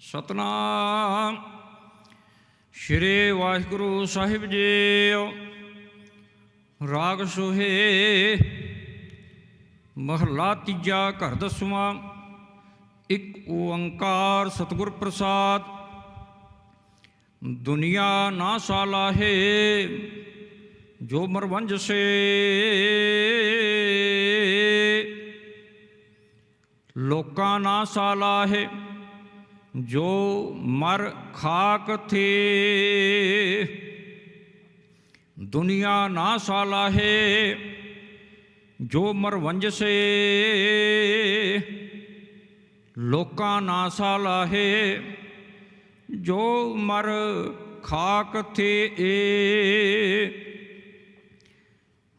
ਸਤਨਾਮ। ਸ਼੍ਰੀ ਵਾਹਿਗੁਰੂ ਸਾਹਿਬ ਜੀਓ, ਰਾਗ ਸੁਹੇ, ਮਹਲਾ ਤੀਜਾ ਘਰ ਦਸਵਾਂ, ਇੱਕ ਓੰਕਾਰ ਸਤਿਗੁਰ ਪ੍ਰਸਾਦ। ਦੁਨੀਆ ਨਾ ਸਾਲਾਹੇ ਜੋ ਮਰਵੰਜ ਸੇ। ਲੋਕਾਂ ਨਾ ਸਾਲਾਹੇ ਜੋ ਮਰ ਖਾਕ ਥੇ। ਦੁਨੀਆ ਨਾ ਸਾਲਾਹੇ ਜੋ ਮਰਵੰਜ ਸੇ ਲੋਕਾਂ ਨਾ ਸਾਲਾਹੇ ਜੋ ਮਰ ਖਾਕ ਥੇ ਏ।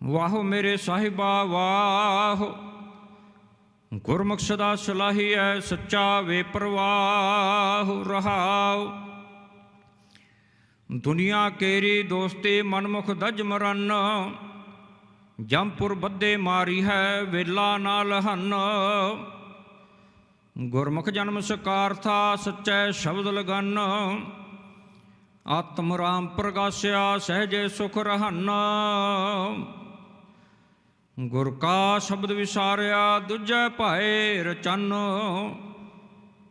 ਵਾਹ ਮੇਰੇ ਸਾਹਿਬਾ, ਵਾਹ। ਗੁਰਮੁਖ ਸਦਾ ਸਲਾਹੀ ਹੈ ਸੱਚਾ ਵੇ ਪ੍ਰਵਾਹ ਰਹਾਉ। ਦੁਨੀਆ ਕੇਰੀ ਦੋਸਤੀ ਮਨਮੁਖ ਦਜ ਮਰਨ ਜੰਪੁਰ ਬੱਦੇ ਮਾਰੀ ਹੈ ਵੇਲਾ ਨਾਲ ਹਨ। ਗੁਰਮੁਖ ਜਨਮ ਸਕਾਰਥਾ ਸੱਚੈ ਸ਼ਬਦ ਲਗਨ, ਆਤਮ ਰਾਮ ਪ੍ਰਗਾਸਿਆ ਸਹਜੇ ਸੁਖ ਰਹਨ। ਗੁਰ ਕਾ ਸ਼ਬਦ ਵਿਸਾਰਿਆ, ਦੂਜੈ ਭਾਏ ਰਚਨ।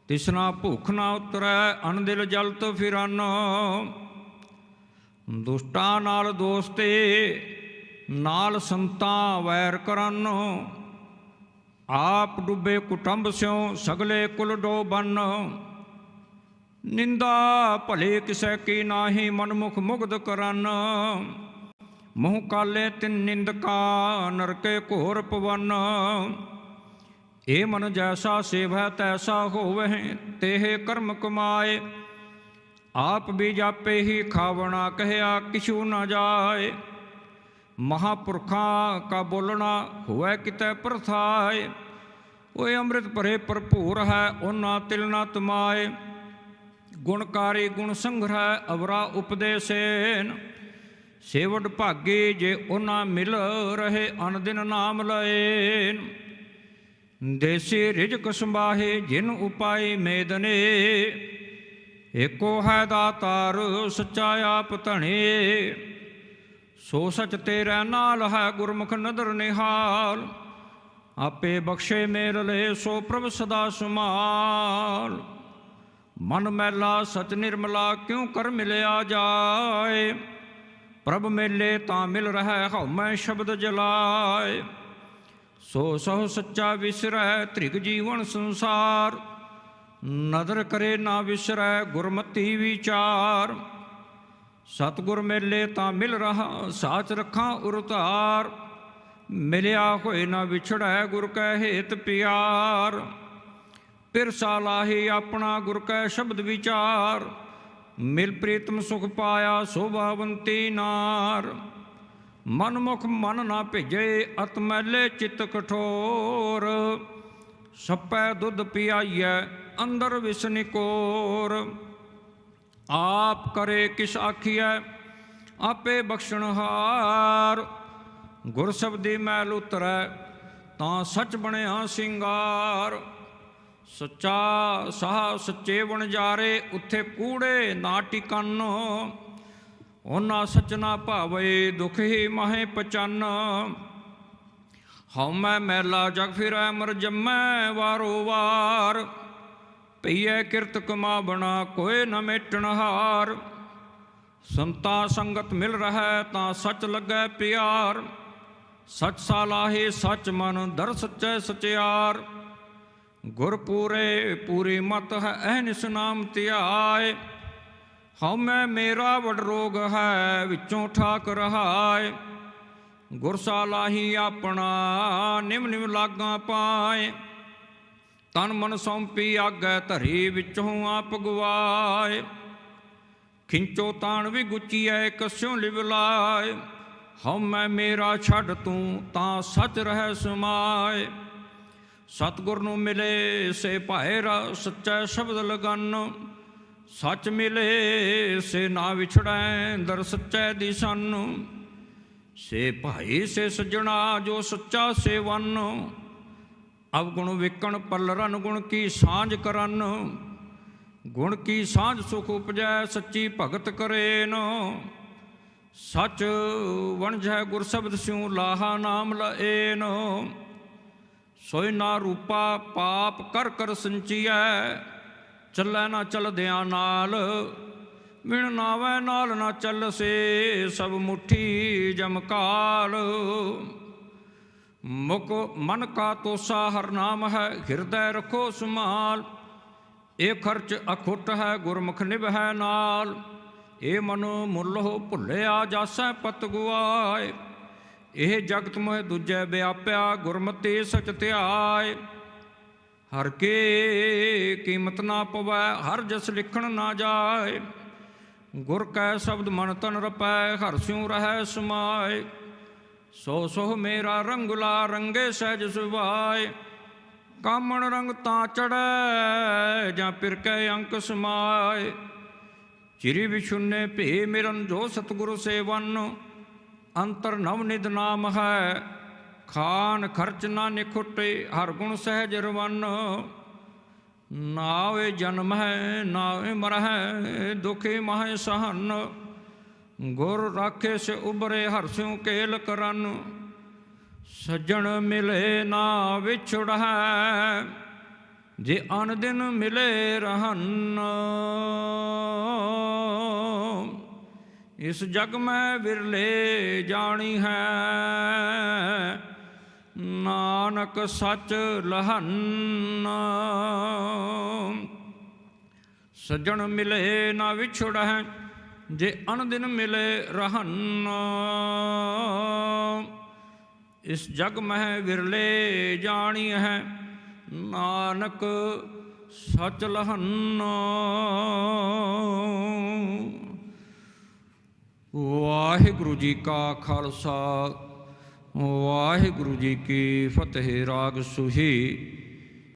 ਤਿਸਨਾ ਭੁਖ ਨਾ ਉਤਰੈ ਅਨਦਿਲ ਜਲਤ ਫਿਰਨ। ਦੁਸ਼ਟਾਂ ਨਾਲ ਦੋਸਤੇ, ਨਾਲ ਸੰਤਾਂ ਵੈਰ ਕਰਨ। ਆਪ ਡੁੱਬੇ ਕੁਟੰਬ ਸਿਉ, ਸਗਲੇ ਕੁਲ ਡੋਬਨ। ਨਿੰਦਾ ਭਲੇ ਕਿਸੈ ਕੀ ਨਾਹੀ, ਮਨਮੁਖ ਮੁਗਧ ਕਰਨ। ਮੂੰਹ ਕਾਲੇ ਤਿਨ ਨਿੰਦਕਾ ਨਰਕੇ ਘੋਰ ਪਵਨ। ਏ ਮਨ ਜੈਸਾ ਸੇਵੈ, ਤੈਸਾ ਹੋਵੇ ਤੇਹ ਕਰਮ ਕਮਾਏ। ਆਪ ਵੀ ਜਾਪੇ ਹੀ ਖਾਵਣਾ, ਕਹਿਆ ਕਿਛੂ ਨਾ ਜਾਏ। ਮਹਾਪੁਰਖਾਂ ਕਾ ਬੋਲਣਾ, ਹੋਵੇ ਕਿਤੇ ਪ੍ਰਥਾਏ। ਓਏ ਅੰਮ੍ਰਿਤ ਭਰੇ ਭਰਪੂਰ ਹੈ ਉਹਨਾਂ ਤਿਲ ਨਾ ਤਮਾਏ। ਗੁਣਕਾਰੀ ਗੁਣ ਸੰਗ੍ਰਹਿ, ਅਵਰਾ ਉਪਦੇਸੇਨ। ਸੇਵਡ ਭਾਗੇ ਜੇ ਉਹਨਾਂ ਮਿਲ ਰਹੇ ਅਨਦਿਨ ਨਾਮ ਲਏ। ਦੇਸੀ ਰਿਜਕ ਸੰਭਾਹੇ ਜਿਨ ਉਪਾਈ ਮੇਦਨੇ। ਏਕੋ ਹੈ ਦਾਤਾਰ ਸੱਚਾ ਆਪ ਧਣੇ। ਸੋ ਸਚ ਤੇਰਾ ਨਾਲ ਹੈ ਗੁਰਮੁਖ ਨਦਰ ਨਿਹਾਲ। ਆਪੇ ਬਖਸ਼ੇ ਮੇਰ ਲੈ ਸੋ ਪ੍ਰਭ ਸਦਾ ਸੁਮਾਲ ਮਨ ਮੈਲਾ ਸਚ ਨਿਰਮਲਾ ਕਿਉ ਕਰ ਮਿਲਿਆ ਜਾਏ। ਪ੍ਰਭ ਮੇਲੇ ਤਾਂ ਮਿਲ ਰਹਾ ਹਉਮੈ ਸ਼ਬਦ ਜਲਾਏ। ਸੋ ਸਹੁ ਸੱਚਾ ਵਿਸਰੈ ਤ੍ਰਿਗ ਜੀਵਨ ਸੰਸਾਰ। ਨਦਰ ਕਰੇ ਨਾ ਵਿਸਰੈ ਗੁਰਮਤੀ ਵਿਚਾਰ। ਸਤਗੁਰ ਮੇਲੇ ਤਾਂ ਮਿਲ ਰਹਾ ਸਾਚ ਰੱਖਾਂ ਉਰਤਾਰ। ਮਿਲਿਆ ਹੋਏ ਨਾ ਵਿਛੜੈ ਗੁਰ ਕੈ ਹੇਤ ਪਿਆਰ। ਪਿਰ ਸਾਲਾਹੀ ਆਪਣਾ ਗੁਰ ਕੈ ਸ਼ਬਦ ਵਿਚਾਰ। ਮਿਲ ਪ੍ਰੀਤਮ ਸੁਖ ਪਾਇਆ ਸੁਭਾਵੰਤੀ ਨਾਰ। ਮਨਮੁਖ ਮਨ ਨਾ ਭਿਜੇ ਅਤਮੈਲੇ ਚਿਤ ਕਠੋਰ। ਸਪੈ ਦੁੱਧ ਪਿਆਈਐ ਅੰਦਰ ਵਿਸਨਿਕੋਰ ਆਪ ਕਰੇ ਕਿਸ ਆਖੀਐ, ਆਪੇ ਬਖਸ਼ਣਹਾਰ ਗੁਰ ਸਬਦੀ ਮੈਲ ਉਤਰੈ ਤਾਂ ਸੱਚ ਬਣਿਆ ਸਿੰਗਾਰ। ਸੱਚਾ ਸਾਹ ਸੱਚੇ ਵਣਜਾਰੇ ਉੱਥੇ ਕੂੜੇ ਨਾ ਟਿਕਨ। ਉਹਨਾਂ ਸਚਨਾ ਭਾਵੇ, ਦੁਖ ਹੀ ਮਹੇ ਪਚਨ। ਹਉ ਮੈਂ ਮੈਲਾ ਜਗ ਫਿਰੈ, ਮਰ ਜੰਮੈ ਵਾਰੋ ਵਾਰ। ਪਈਐ ਕਿਰਤ ਕਮਾ ਬਣਾ ਕੋਏ ਨ ਮੇਟਣ ਹਾਰ। ਸੰਤਾ ਸੰਗਤ ਮਿਲ ਰਹੈ, ਤਾਂ ਸੱਚ ਲੱਗੈ ਪਿਆਰ। ਸੱਚ ਸਾਲਾਹੇ, ਸੱਚ ਮਨ ਦਰ ਸੱਚੈ ਸਚਿਆਰ। ਗੁਰ ਪੂਰੇ ਪੂਰੀ ਮਤ ਹੈ ਅਹਨਿਸ ਨਾਮ ਧਿਆਏ। ਹਉ ਮੈਂ ਮੇਰਾ ਵਡ ਰੋਗ ਹੈ, ਵਿੱਚੋਂ ਠਾਕ ਰਹਾਏ ਗੁਰਸਾਲਾਹੀ ਆਪਣਾ ਨਿਮ ਨਿਮ ਲਾਗਾ ਪਾਏ। ਤਨ ਮਨ ਸੌਂਪੀ ਆਗੈ ਧਰੀ ਵਿੱਚੋਂ ਆਪ ਗਵਾਏ। ਖਿੰਚੋ ਤਾਣ ਵੀ ਗੁੱਚੀਐ ਕਸਿਓ ਲਿਵਲਾਏ ਹਉ ਮੈਂ ਮੇਰਾ ਛੱਡ ਤੂੰ, ਤਾਂ ਸੱਚ ਰਹਿ ਸਮਾਏ। ਸਤਿਗੁਰ ਨੂੰ ਮਿਲੇ ਸੇ ਭਾਏ ਰਾ ਸੱਚਾ ਸ਼ਬਦ ਲਗਨ। ਸੱਚ ਮਿਲੇ ਸੇ ਨਾ ਵਿਛੜੈ ਦਰ ਸੱਚੈ ਦਿਸਨ ਸੇ ਭਾਈ ਸੇ ਸਜਣਾ ਜੋ ਸੱਚਾ ਸੇਵਨ ਅਵਗੁਣ ਵਿਕਣ ਪਲ ਰਨ ਗੁਣ ਕੀ ਸਾਂਝ ਕਰਨ। ਗੁਣ ਕੀ ਸਾਂਝ ਸੁਖ ਉਪਜੈ ਸੱਚੀ ਭਗਤ ਕਰੇਨ। ਸਚ ਵਣਜੈ ਗੁਰ ਸ਼ਬਦ ਸਿਉ ਲਾਹਾ ਨਾਮ ਲਏਨ। ਸੋਇ ਨਾ ਰੂਪਾ ਪਾਪ ਕਰ ਕਰ ਸੰਚੀਐ, ਚੱਲੈ ਨਾ ਚਲਦਿਆਂ ਨਾਲ। ਬਿਨ ਨਾਵੈ ਨਾਲ ਨਾ ਚੱਲ ਸੇ, ਸਭ ਮੁਠੀ ਜਮਕਾਲ ਮੁਕ ਮਨ ਕਾ ਤੋਸਾ ਹਰ ਨਾਮ ਹੈ, ਹਿਰਦੈ ਰਖੋ ਸੁਮਾਲ। ਇਹ ਖਰਚ ਅਖੁੱਟ ਹੈ, ਗੁਰਮੁਖ ਨਿਭ ਹੈ ਨਾਲ। ਇਹ ਮਨ ਮੁੱਲ ਹੋ ਭੁੱਲਿਆ, ਜਾਸੈ ਪਤ ਗੁਆਏ। ਇਹ ਜਗਤ ਮੋਹਿ ਦੂਜੈ ਵਿਆਪਿਆ, ਗੁਰਮਤਿ ਸਚ ਧਿਆਏ। ਹਰ ਕੇ ਕੀਮਤ ਨਾ ਪਵੈ, ਹਰ ਜਸ ਲਿਖਣ ਨਾ ਜਾਏ। ਗੁਰ ਕੈ ਸ਼ਬਦ ਮਨ ਤਨ ਰਪੈ, ਹਰ ਸਿਉ ਰਹੈ ਸਮਾਏ। ਸੋ ਸੋ ਮੇਰਾ ਰੰਗੁਲਾ ਰੰਗੇ ਸਹਿਜ ਸੁਭਾਏ ਕਾਮਣ ਰੰਗ ਤਾਂ ਚੜੈ ਜਾਂ ਪਿਰ ਕੈ ਅੰਕ ਸਮਾਏ। ਚਿਰੀ ਵਿਛੁੰਨੇ ਭੇ ਮਿਰਨ ਜੋ ਸਤਿਗੁਰੂ ਸੇਵਨ ਅੰਤਰ ਨਵ ਨਿਧ ਨਾਮ ਹੈ। ਖਾਨ ਖਰਚ ਨਾ ਨਿਖੁੱਟੇ, ਹਰ ਗੁਣ ਸਹਿਜ ਰਵਨ। ਨਾਵੇ ਜਨਮ ਹੈ, ਨਾਵੇ ਮਰ ਹੈ ਦੁਖੇ ਮਹਿ ਸਹਨ। ਗੁਰ ਰਾਖੇ ਸੇ ਉਬਰੇ ਹਰ ਸਿਉ ਕੇਲ ਕਰਨ। ਸੱਜਣ ਮਿਲੇ ਨਾ ਵਿਛੜ ਹੈ ਜੇ ਅਨ ਦਿਨ ਮਿਲੇ ਰਹਨ ਇਸ ਜਗ ਮੈਂ ਵਿਰਲੇ ਜਾਣੀ ਹੈ। ਨਾਨਕ ਸੱਚ ਲਹੰਨ। ਸੱਜਣ ਮਿਲੇ ਨਾ ਵਿਛੜ ਹੈ ਜੇ ਅਨ ਦਿਨ ਮਿਲੇ ਰਹਨ। ਇਸ ਜਗ ਮਹਿ ਵਿਰਲੇ ਜਾਣੀ ਹੈ। ਨਾਨਕ ਸੱਚ ਲਹੰਨ। ਵਾਹਿਗੁਰੂ ਜੀ ਕਾ ਖਾਲਸਾ ਵਾਹਿਗੁਰੂ ਜੀ ਕੀ ਫਤਿਹ ਰਾਗ ਸੁਹੀ।